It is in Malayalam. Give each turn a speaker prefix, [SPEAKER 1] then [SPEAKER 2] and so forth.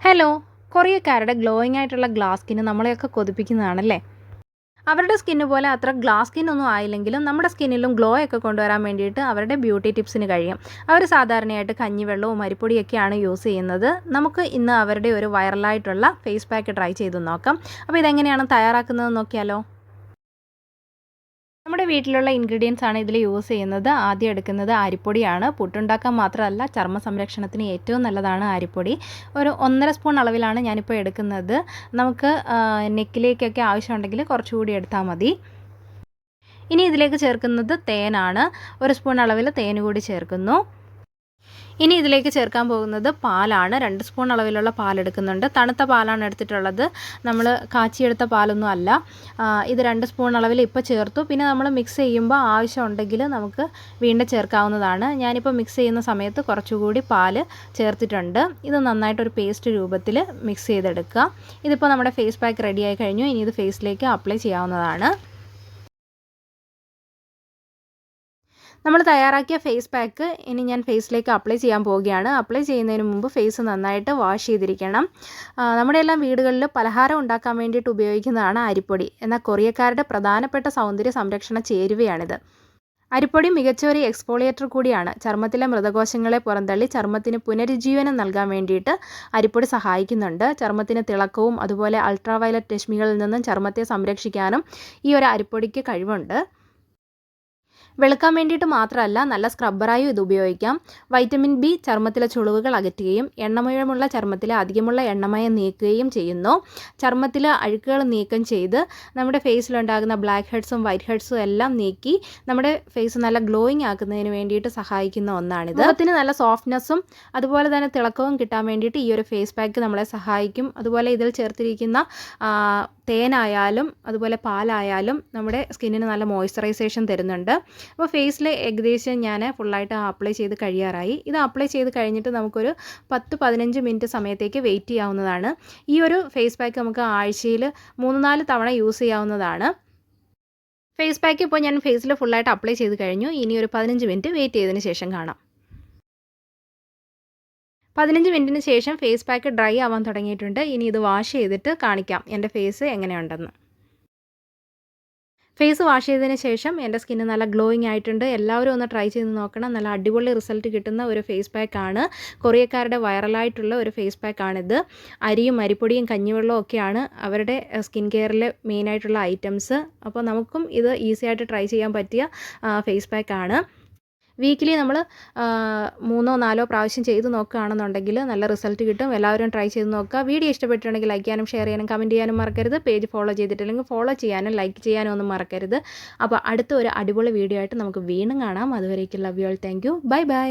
[SPEAKER 1] ഹലോ കൊറിയക്കാരുടെ ഗ്ലോയിങ് ആയിട്ടുള്ള ഗ്ലാസ് സ്കിന്ന് നമ്മളെയൊക്കെ കൊതിപ്പിക്കുന്നതാണല്ലേ? അവരുടെ സ്കിന്ന് പോലെ അത്ര ഗ്ലാസ് സ്കിൻ ഒന്നും ആയില്ലെങ്കിലും നമ്മുടെ സ്കിന്നിലും ഗ്ലോ ഒക്കെ കൊണ്ടുവരാൻ വേണ്ടിയിട്ട് അവരുടെ ബ്യൂട്ടി ടിപ്സിന് കഴിയും. അവർ സാധാരണയായിട്ട് കഞ്ഞിവെള്ളവും അരിപ്പൊടിയൊക്കെയാണ് യൂസ് ചെയ്യുന്നത്. നമുക്ക് ഇന്ന് അവരുടെ ഒരു വൈറലായിട്ടുള്ള ഫേസ് പാക്ക് ട്രൈ ചെയ്ത് നോക്കാം. അപ്പോൾ ഇതെങ്ങനെയാണ് തയ്യാറാക്കുന്നത് നോക്കിയാലോ? വീട്ടിലുള്ള ഇൻഗ്രീഡിയൻസ് ആണ് ഇതിൽ യൂസ് ചെയ്യുന്നത്. ആദ്യം എടുക്കുന്നത് അരിപ്പൊടിയാണ്. പുട്ടുണ്ടാക്കാൻ മാത്രമല്ല ചർമ്മ സംരക്ഷണത്തിന് ഏറ്റവും നല്ലതാണ് അരിപ്പൊടി. ഒരു ഒന്നര സ്പൂൺ അളവിലാണ് ഞാനിപ്പോൾ എടുക്കുന്നത്. നമുക്ക് നെക്കിലേക്കൊക്കെ ആവശ്യമുണ്ടെങ്കിൽ കുറച്ചുകൂടി എടുത്താൽ മതി. ഇനി ഇതിലേക്ക് ചേർക്കുന്നത് തേനാണ്. ഒരു സ്പൂൺ അളവിൽ തേൻ കൂടി ചേർക്കുന്നു. ഇനി ഇതിലേക്ക് ചേർക്കാൻ പോകുന്നത് പാലാണ്. രണ്ട് സ്പൂൺ അളവിലുള്ള പാലെടുക്കുന്നുണ്ട് തണുത്ത പാലാണ് എടുത്തിട്ടുള്ളത്. നമ്മൾ കാച്ചിയെടുത്ത പാലൊന്നും അല്ല. ഇത് രണ്ട് സ്പൂൺ അളവിൽ ഇപ്പോൾ ചേർത്തു. പിന്നെ നമ്മൾ മിക്സ് ചെയ്യുമ്പോൾ ആവശ്യമുണ്ടെങ്കിൽ നമുക്ക് വീണ്ടും ചേർക്കാവുന്നതാണ്. ഞാനിപ്പോൾ മിക്സ് ചെയ്യുന്ന സമയത്ത് കുറച്ചുകൂടി പാൽ ചേർത്തിട്ടുണ്ട്. ഇത് നന്നായിട്ടൊരു പേസ്റ്റ് രൂപത്തിൽ മിക്സ് ചെയ്തെടുക്കുക. ഇതിപ്പോൾ നമ്മുടെ ഫേസ് പാക്ക് റെഡിയായി കഴിഞ്ഞു. ഇനി ഇത് ഫേസിലേക്ക് അപ്ലൈ ചെയ്യാവുന്നതാണ്. നമ്മൾ തയ്യാറാക്കിയ ഫേസ് പാക്ക് ഇനി ഞാൻ ഫേസിലേക്ക് അപ്ലൈ ചെയ്യാൻ പോവുകയാണ്. അപ്ലൈ ചെയ്യുന്നതിന് മുമ്പ് ഫേസ് നന്നായിട്ട് വാഷ് ചെയ്തിരിക്കണം. നമ്മുടെ എല്ലാം വീടുകളിൽ പലഹാരം ഉണ്ടാക്കാൻ വേണ്ടിയിട്ട് ഉപയോഗിക്കുന്നതാണ് അരിപ്പൊടി. എന്നാൽ കൊറിയക്കാരുടെ പ്രധാനപ്പെട്ട സൗന്ദര്യ സംരക്ഷണ ചേരുവയാണിത്. അരിപ്പൊടി മികച്ച ഒരു എക്സ്പോളിയേറ്റർ കൂടിയാണ്. ചർമ്മത്തിലെ മൃതകോശങ്ങളെ പുറന്തള്ളി ചർമ്മത്തിന് പുനരുജ്ജീവനം നൽകാൻ വേണ്ടിയിട്ട് അരിപ്പൊടി സഹായിക്കുന്നുണ്ട്. ചർമ്മത്തിന് തിളക്കവും അതുപോലെ അൾട്രാവയലറ്റ് രശ്മികളിൽ നിന്നും ചർമ്മത്തെ സംരക്ഷിക്കാനും ഈ ഒരു അരിപ്പൊടിക്ക് കഴിവുണ്ട്. വെളുക്കാൻ വേണ്ടിയിട്ട് മാത്രമല്ല നല്ല സ്ക്രബ്ബറായും ഇത് ഉപയോഗിക്കാം. വൈറ്റമിൻ ബി ചർമ്മത്തിലെ ചുളിവുകൾ അകറ്റുകയും എണ്ണമയമുള്ള ചർമ്മത്തിലെ അധികമുള്ള എണ്ണമയം നീക്കുകയും ചെയ്യുന്നു. ചർമ്മത്തിലെ അഴുക്കുകൾ നീക്കം ചെയ്ത് നമ്മുടെ ഫേസിലുണ്ടാകുന്ന ബ്ലാക്ക് ഹെഡ്സും വൈറ്റ് ഹെഡ്സും എല്ലാം നീക്കി നമ്മുടെ ഫേസ് നല്ല ഗ്ലോയിങ് ആക്കുന്നതിന് വേണ്ടിയിട്ട് സഹായിക്കുന്ന ഒന്നാണിത്. മുഖത്തിന് നല്ല സോഫ്റ്റ്നെസ്സും അതുപോലെ തന്നെ തിളക്കവും കിട്ടാൻ വേണ്ടിയിട്ട് ഈ ഒരു ഫേസ് പാക്ക് നമ്മളെ സഹായിക്കും. അതുപോലെ ഇതിൽ ചേർത്തിരിക്കുന്ന തേനായാലും അതുപോലെ പാലായാലും നമ്മുടെ സ്കിന്നിന് നല്ല മോയ്സ്ചറൈസേഷൻ തരുന്നുണ്ട്. അപ്പോൾ ഫേസിൽ ഏകദേശം ഞാൻ ഫുള്ളായിട്ട് അപ്ലൈ ചെയ്ത് കഴിയാറായി. ഇത് അപ്ലൈ ചെയ്ത് കഴിഞ്ഞിട്ട് നമുക്കൊരു പത്ത് പതിനഞ്ച് മിനിറ്റ് സമയത്തേക്ക് വെയിറ്റ് ചെയ്യാവുന്നതാണ്. ഈ ഒരു ഫേസ് പാക്ക് നമുക്ക് ആഴ്ചയിൽ മൂന്ന് നാല് തവണ യൂസ് ചെയ്യാവുന്നതാണ്. ഫേസ് പാക്ക് ഇപ്പോൾ ഞാൻ ഫേസിൽ ഫുള്ളായിട്ട് അപ്ലൈ ചെയ്ത് കഴിഞ്ഞു. ഇനി ഒരു പതിനഞ്ച് മിനിറ്റ് വെയിറ്റ് ചെയ്തതിന് ശേഷം കാണാം. പതിനഞ്ച് മിനിറ്റിന് ശേഷം ഫേസ് പാക്ക് ഡ്രൈ ആവാൻ തുടങ്ങിയിട്ടുണ്ട്. ഇനി ഇത് വാഷ് ചെയ്തിട്ട് കാണിക്കാം. എന്റെ ഫേസ് എങ്ങനെയുണ്ടെന്ന്. ഫേസ് വാഷ് ചെയ്തതിന് ശേഷം എന്റെ സ്കിന്ന് നല്ല ഗ്ലോയിങ് ആയിട്ടുണ്ട്. എല്ലാവരും ഒന്ന് ട്രൈ ചെയ്ത് നോക്കണം. നല്ല അടിപൊളി റിസൾട്ട് കിട്ടുന്ന ഒരു ഫേസ് പാക്കാണ് കൊറിയക്കാരുടെ വൈറലായിട്ടുള്ള ഒരു ഫേസ് പാക്കാണിത് അരിയും അരിപ്പൊടിയും കഞ്ഞിവെള്ളവും ഒക്കെയാണ് അവരുടെ സ്കിൻ കെയറിലെ മെയിനായിട്ടുള്ള ഐറ്റംസ് അപ്പോൾ നമുക്കും ഇത് ഈസി ആയിട്ട് ട്രൈ ചെയ്യാൻ പറ്റിയ ഫേസ് പാക്കാണ് വീക്കിലി നമ്മൾ മൂന്നോ നാലോ പ്രാവശ്യം ചെയ്ത് നോക്കുകയാണെന്നുണ്ടെങ്കിൽ നല്ല റിസൾട്ട് കിട്ടും. എല്ലാവരും ട്രൈ ചെയ്ത് നോക്കുക. വീഡിയോ ഇഷ്ടപ്പെട്ടിട്ടുണ്ടെങ്കിൽ ലൈക്ക് ചെയ്യാനും ഷെയർ ചെയ്യാനും കമന്റ് ചെയ്യാനും മറക്കരുത്. പേജ് ഫോളോ ചെയ്തിട്ടില്ലെങ്കിൽ ഫോളോ ചെയ്യാനും ലൈക്ക് ചെയ്യാനും ഒന്നും മറക്കരുത്. അപ്പോൾ അടുത്ത ഒരു അടിപൊളി വീഡിയോ ആയിട്ട് നമുക്ക് വീണ്ടും കാണാം. അതുവരേക്കും love you all thank you bye bye